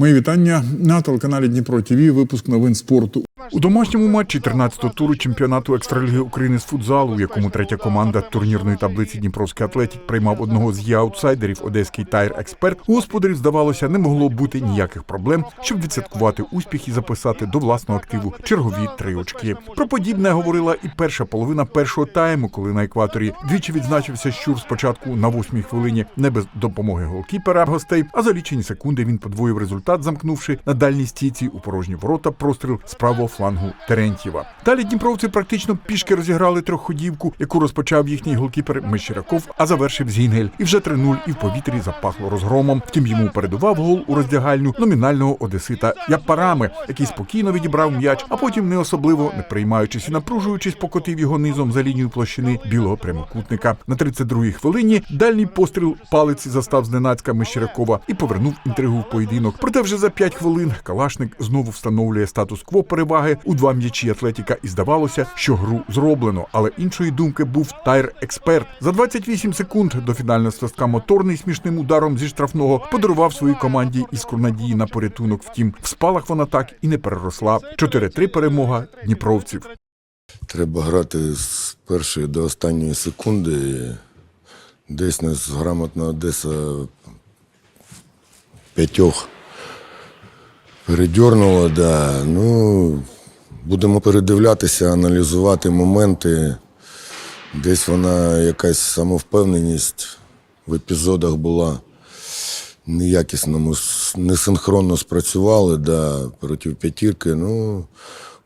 Мої вітання на телеканалі Дніпро Тіві. Випуск новин спорту. У домашньому матчі 13-го туру чемпіонату екстраліги України з футзалу, в якому третя команда турнірної таблиці Дніпровський Атлетік приймав одного з її аутсайдерів, одеський тайр експерт. Господарів здавалося, не могло бути ніяких проблем, щоб відсвяткувати успіх і записати до власного активу чергові три очки. Про подібне говорила і перша половина першого тайму, коли на екваторі двічі відзначився щур спочатку на восьмій хвилині не без допомоги голкіпера гостей, а за лічені секунди він подвоїв результат, замкнувши на дальній стійці у порожні ворота простріл з правого флангу Терентьєва. Далі дніпровці практично пішки розіграли трьохходівку, яку розпочав їхній голкіпер Мещеряков, а завершив Зінгель. І вже 3-0 і в повітрі запахло розгромом. Втім, йому передував гол у роздягальню номінального одесита Япарами, який спокійно відібрав м'яч, а потім не особливо не приймаючись і напружуючись, покотив його низом за лінію площини білого прямокутника. На 32-й хвилині дальній постріл палиці застав зненацька Мещерякова і повернув інтригу в поєдинок. Проте вже за 5 хвилин Калашник знову встановлює статус-кво переваги у два м'ячі Атлетіка, і здавалося, що гру зроблено. Але іншої думки був тайр експерт. За 28 секунд до фінального свистка моторний смішним ударом зі штрафного подарував своїй команді іскру надії на порятунок. Втім, в спалах вона так і не переросла. 4-3 перемога дніпровців. Треба грати з першої до останньої секунди. Десь нас грамотна Одеса п'ятьох передьорнула, да. Ну, будемо передивлятися, аналізувати моменти. Десь вона якась самовпевненість в епізодах була. Неякісно, несинхронно спрацювали да, проти п'ятірки. Ну,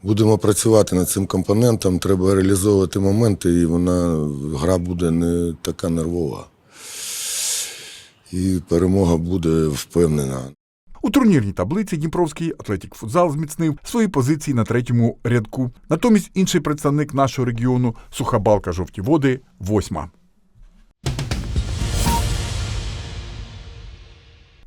будемо працювати над цим компонентом, треба реалізовувати моменти, і вона гра буде не така нервова. І перемога буде впевнена. У турнірній таблиці Дніпровський Атлетік Футзал зміцнив свої позиції на третьому рядку. Натомість інший представник нашого регіону Суха Балка Жовті Води восьма.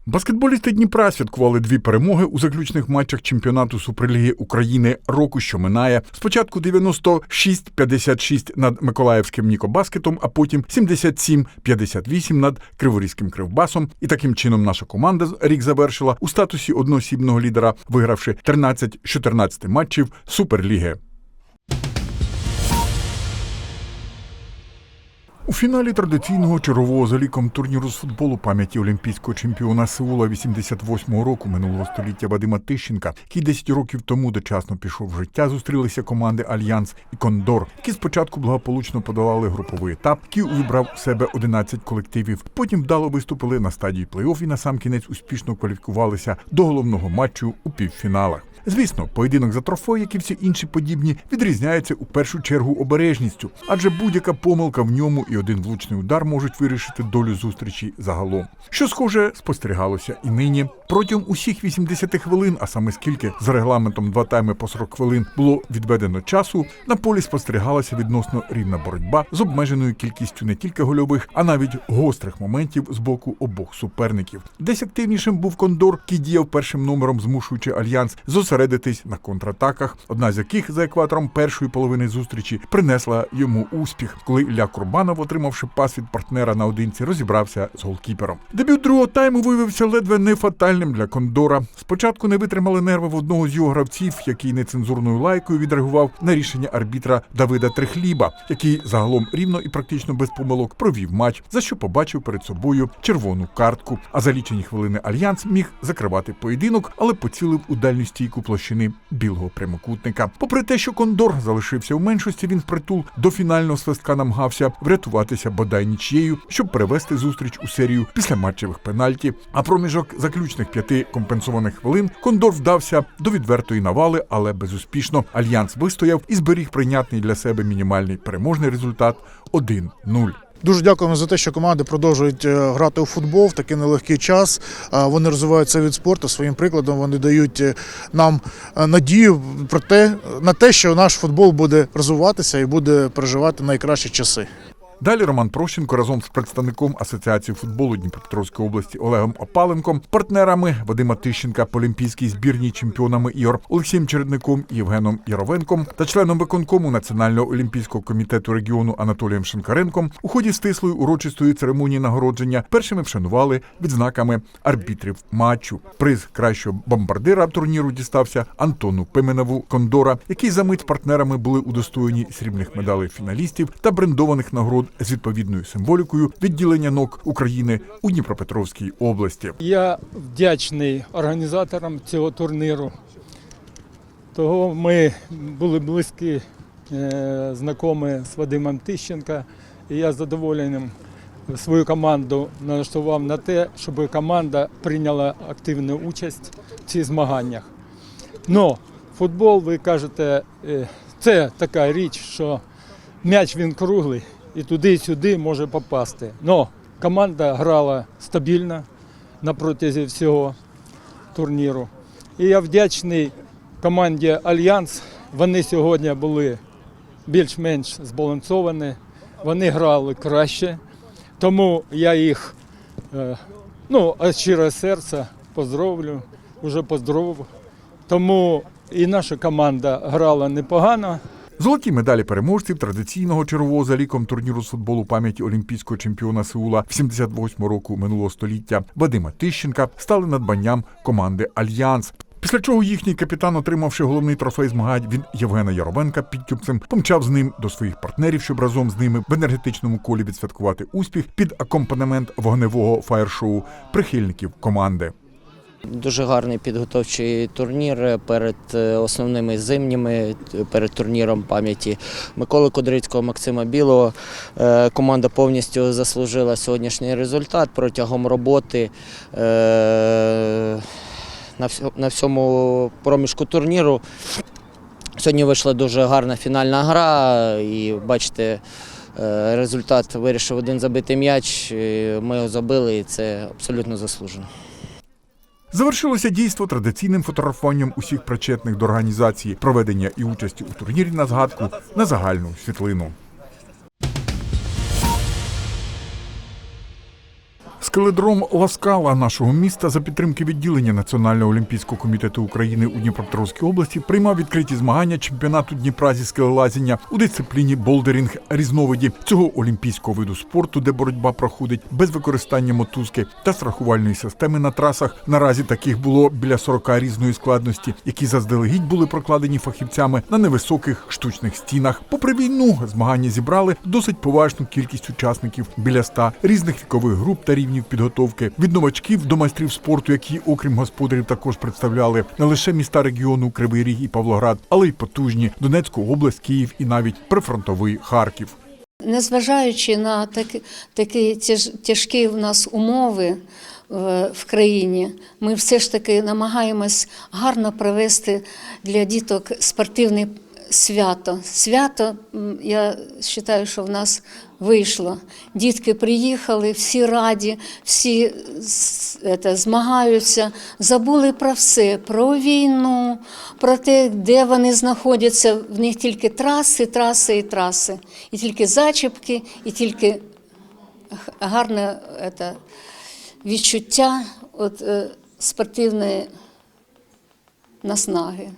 Баскетболісти Дніпра святкували дві перемоги у заключних матчах чемпіонату Суперліги України року, що минає. Спочатку 96-56 над Миколаївським Нікобаскетом, а потім 77-58 над Криворізьким Кривбасом. І таким чином наша команда рік завершила у статусі одноосібного лідера, вигравши 13-14 матчів Суперліги. У фіналі традиційного чергового за ліком турніру з футболу пам'яті олімпійського чемпіона Сеула 88-го року минулого століття Вадима Тищенка, який 10 років тому дочасно пішов в життя, зустрілися команди Альянс і Кондор, які спочатку благополучно подолали груповий етап, який увібрав в себе 11 колективів. Потім вдало виступили на стадії плей-офф і на сам кінець успішно кваліфікувалися до головного матчу у півфіналах. Звісно, поєдинок за трофей, як і всі інші подібні, відрізняється у першу чергу обережністю, адже будь-яка помилка в ньому і один влучний удар можуть вирішити долю зустрічі загалом. Що схоже, спостерігалося і нині. Протягом усіх 80 хвилин, а саме скільки за регламентом два тайми по 40 хвилин було відведено часу, на полі спостерігалася відносно рівна боротьба з обмеженою кількістю не тільки гольових, а навіть гострих моментів з боку обох суперників. Десь активнішим був Кондор, який діяв першим номером, змушуючи альянс зосередитись на контратаках, одна з яких за екватором першої половини зустрічі принесла йому успіх, коли Ілля Курбанов, отримавши пас від партнера наодинці, розібрався з голкіпером. Дебют другого тайму виявився ледве не фатальним для Кондора. Спочатку не витримали нерви в одного з його гравців, який нецензурною лайкою відреагував на рішення арбітра Давида Трехліба, який загалом рівно і практично без помилок провів матч, за що побачив перед собою червону картку. А за лічені хвилини альянс міг закривати поєдинок, але поцілив у дальню стійку площини білого прямокутника. Попри те, що Кондор залишився у меншості, він впритул до фінального свистка намагався врятуватися бодай нічією, щоб перевести зустріч у серію після матчевих пенальті. А проміжок заключних п'яти компенсованих хвилин Кондор вдався до відвертої навали, але безуспішно. Альянс вистояв і зберіг прийнятний для себе мінімальний переможний результат 1-0. Дуже дякуємо за те, що команди продовжують е, грати у футбол в такий нелегкий час. Вони розвивають цей від спорту своїм прикладом. Вони дають е, нам е, надію про те, на те, що наш футбол буде розвиватися і буде переживати найкращі часи. Далі Роман Прощенко разом з представником Асоціації футболу Дніпропетровської області Олегом Опаленком, партнерами Вадима Тищенка по олімпійській збірній чемпіонами ігор Олексієм Чередником і Євгеном Яровенком та членом виконкому Національного олімпійського комітету регіону Анатолієм Шинкаренком у ході стислої урочистої церемонії нагородження першими вшанували відзнаками арбітрів матчу. Приз кращого бомбардира турніру дістався Антону Пименову Кондора, який за мить партнерами були удостоєні срібних медалей фіналістів та брендованих нагород з відповідною символікою відділення НОК України у Дніпропетровській області. Я вдячний організаторам цього турніру. Того ми були близькі, е, знайомі з Вадимом Тищенка, і я задоволеним свою команду налаштував на те, щоб команда прийняла активну участь в цих змаганнях. Но футбол, ви кажете, е, це така річ, що м'яч він круглий і туди і сюди може попасти. Но команда грала стабільно на протязі всього турніру. І я вдячний команді Альянс. Вони сьогодні були більш-менш збалансовані, вони грали краще. Тому я їх е, ну, від щирого серця поздравлю, вже поздоровив. Тому і наша команда грала непогано. Золоті медалі переможців традиційного чергового за ліком турніру з футболу пам'яті олімпійського чемпіона Сеула 78 року минулого століття Вадима Тищенка стали надбанням команди Альянс. Після чого їхній капітан, отримавши головний трофей змагань від Євгена Яровенка підтюпцем, помчав з ним до своїх партнерів, щоб разом з ними в енергетичному колі відсвяткувати успіх під акомпанемент вогневого фаєр-шоу прихильників команди. Дуже гарний підготовчий турнір перед е, основними зимніми, перед турніром пам'яті Миколи Кудрицького, Максима Білого. Е, Команда повністю заслужила сьогоднішній результат протягом роботи. е, На всьому проміжку турніру. Сьогодні вийшла дуже гарна фінальна гра, і бачите, е, результат вирішив один забитий м'яч. Ми його забили, і це абсолютно заслужено. Завершилося дійство традиційним фотографуванням усіх причетних до організації проведення і участі у турнірі на згадку на загальну світлину. Скеледром Ласкала нашого міста за підтримки відділення Національного олімпійського комітету України у Дніпропетровській області приймав відкриті змагання чемпіонату Дніпра зі скелелазіння у дисципліні болдерінг різновиді цього олімпійського виду спорту, де боротьба проходить без використання мотузки та страхувальної системи на трасах. Наразі таких було біля 40 різної складності, які заздалегідь були прокладені фахівцями на невисоких штучних стінах. Попри війну, змагання зібрали досить поважну кількість учасників біля 100 різних вікових груп та рівнів підготовки від новачків до майстрів спорту, які, окрім господарів, також представляли не лише міста регіону Кривий Ріг і Павлоград, але й потужні Донецьку область, Київ і навіть прифронтовий Харків. Незважаючи на такі, такі тяж- тяжкі в нас умови е, в країні, ми все ж таки намагаємось гарно провести для діток спортивне свято. Свято, я вважаю, що в нас вийшло. Дітки приїхали, всі раді, всі ете, змагаються, забули про все, про війну, про те, де вони знаходяться. В них тільки траси, траси і траси. І тільки зачіпки, і тільки гарне ете, відчуття от, е, спортивної наснаги.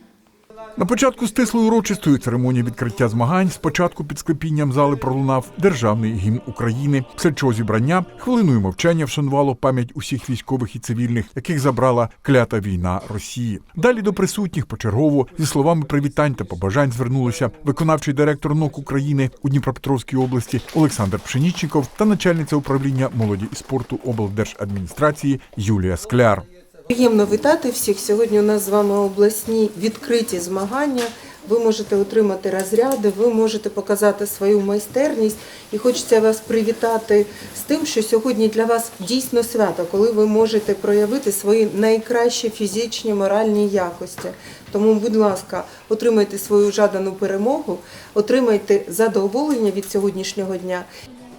На початку стислої урочистої церемонії відкриття змагань спочатку під склепінням зали пролунав державний гімн України. Після чого зібрання хвилиною мовчання вшанувало пам'ять усіх військових і цивільних, яких забрала клята війна Росії. Далі до присутніх почергово зі словами привітань та побажань звернулися виконавчий директор НОК України у Дніпропетровській області Олександр Пшенічников та начальниця управління молоді і спорту облдержадміністрації Юлія Скляр. Приємно вітати всіх. Сьогодні у нас з вами обласні відкриті змагання. Ви можете отримати розряди, ви можете показати свою майстерність. І хочеться вас привітати з тим, що сьогодні для вас дійсно свято, коли ви можете проявити свої найкращі фізичні моральні якості. Тому, будь ласка, отримайте свою жадану перемогу, отримайте задоволення від сьогоднішнього дня.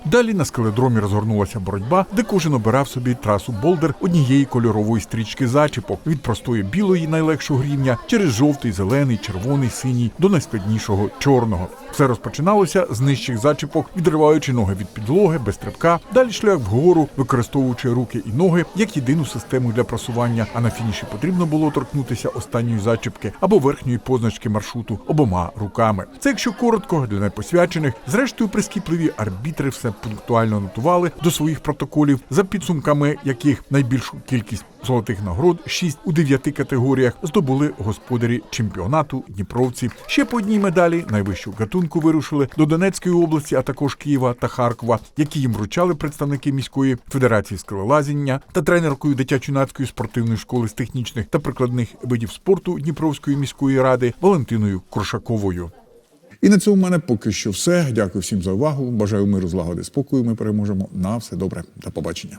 Далі на скеледромі розгорнулася боротьба, де кожен обирав собі трасу болдер однієї кольорової стрічки зачіпок від простої білої найлегшого рівня через жовтий, зелений, червоний, синій до найскладнішого чорного. Все розпочиналося з нижчих зачіпок, відриваючи ноги від підлоги без стрибка. Далі шлях вгору, використовуючи руки і ноги як єдину систему для просування. А на фініші потрібно було торкнутися останньої зачіпки або верхньої позначки маршруту обома руками. Це якщо коротко для непосвячених. Зрештою, прискіпливі арбітри все пунктуально нотували до своїх протоколів, за підсумками яких найбільшу кількість золотих нагород 6 у дев'яти категоріях здобули господарі чемпіонату Дніпровці. Ще по одній медалі найвищого гатунку вирушили до Донецької області, а також Києва та Харкова, які їм вручали представники міської федерації скелелазіння та тренеркою дитячо-юнацької спортивної школи з технічних та прикладних видів спорту Дніпровської міської ради Валентиною Крушаковою. І на цьому в мене поки що все. Дякую всім за увагу. Бажаю миру, злагоди, спокою. Ми переможемо. На все добре. До побачення.